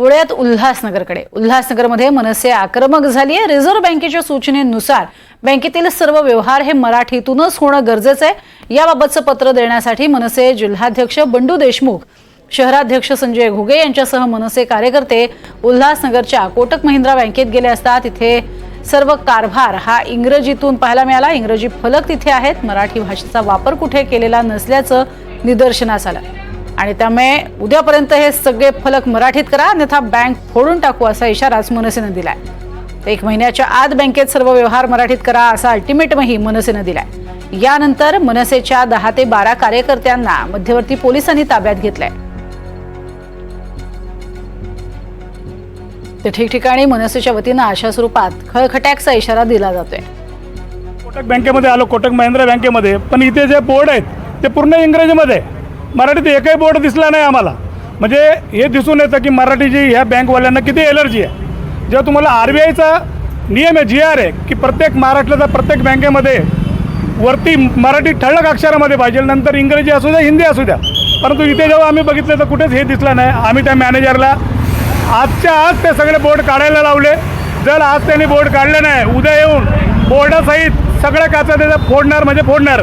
पुण्यात उल्हासनगरकडे. उल्हासनगरमध्ये मनसे आक्रमक झाली आहे रिझर्व्ह बँकेच्या सूचनेनुसार बँकेतील सर्व व्यवहार हे मराठीतूनच होणं गरजेचं आहे. याबाबतचं पत्र देण्यासाठी मनसे जिल्हाध्यक्ष बंडू देशमुख शहराध्यक्ष संजय घुगे यांच्यासह मनसे कार्यकर्ते उल्हासनगरच्या कोटक महिंद्रा बँकेत गेले असता तिथे सर्व कारभार हा इंग्रजीतून पाहायला मिळाला. इंग्रजी फलक तिथे आहेत. मराठी भाषेचा वापर कुठे केलेला नसल्याचं निदर्शनास आलं. आणि त्यामुळे उद्यापर्यंत हे सगळे फलक मराठीत करा अन्यथा बँक फोडून टाकू असा इशाराच मनसेनं दिलाय. एक महिन्याच्या आत बँकेत सर्व व्यवहार मराठीत करा असा अल्टिमेटमही मनसेनं दिलाय. यानंतर मनसेच्या दहा ते बारा कार्यकर्त्यांना मध्यवर्ती पोलिसांनी ताब्यात घेतलंय. ते ठिकठिकाणी मनसेच्या वतीनं अशा स्वरूपात खळखट्याचा इशारा दिला जातोय. कोटक बँकेमध्ये आलो कोटक महिंद्रा बँकेमध्ये. पण इथे जे बोर्ड आहेत ते पूर्ण इंग्रजीमध्ये. आहे. मराठीत एकही बोर्ड दिसला नाही आम्हाला. म्हणजे हे दिसून येतं की मराठीची ह्या बँकवाल्यांना किती एलर्जी आहे. जेव्हा तुम्हाला आर बी आयचा नियम आहे जी आर आहे की प्रत्येक महाराष्ट्राचा प्रत्येक बँकेमध्ये वरती मराठी ठळक अक्षरामध्ये पाहिजे नंतर इंग्रजी असू द्या हिंदी असू द्या. परंतु इथे जेव्हा आम्ही बघितलं तर कुठेच हे दिसलं नाही. आम्ही त्या मॅनेजरला आजच्या आज ते सगळे बोर्ड काढायला लावले. जर आज त्यांनी बोर्ड काढले नाही उद्या येऊन बोर्डासहित सगळ्या काचा त्याचा फोडणार म्हणजे फोडणार.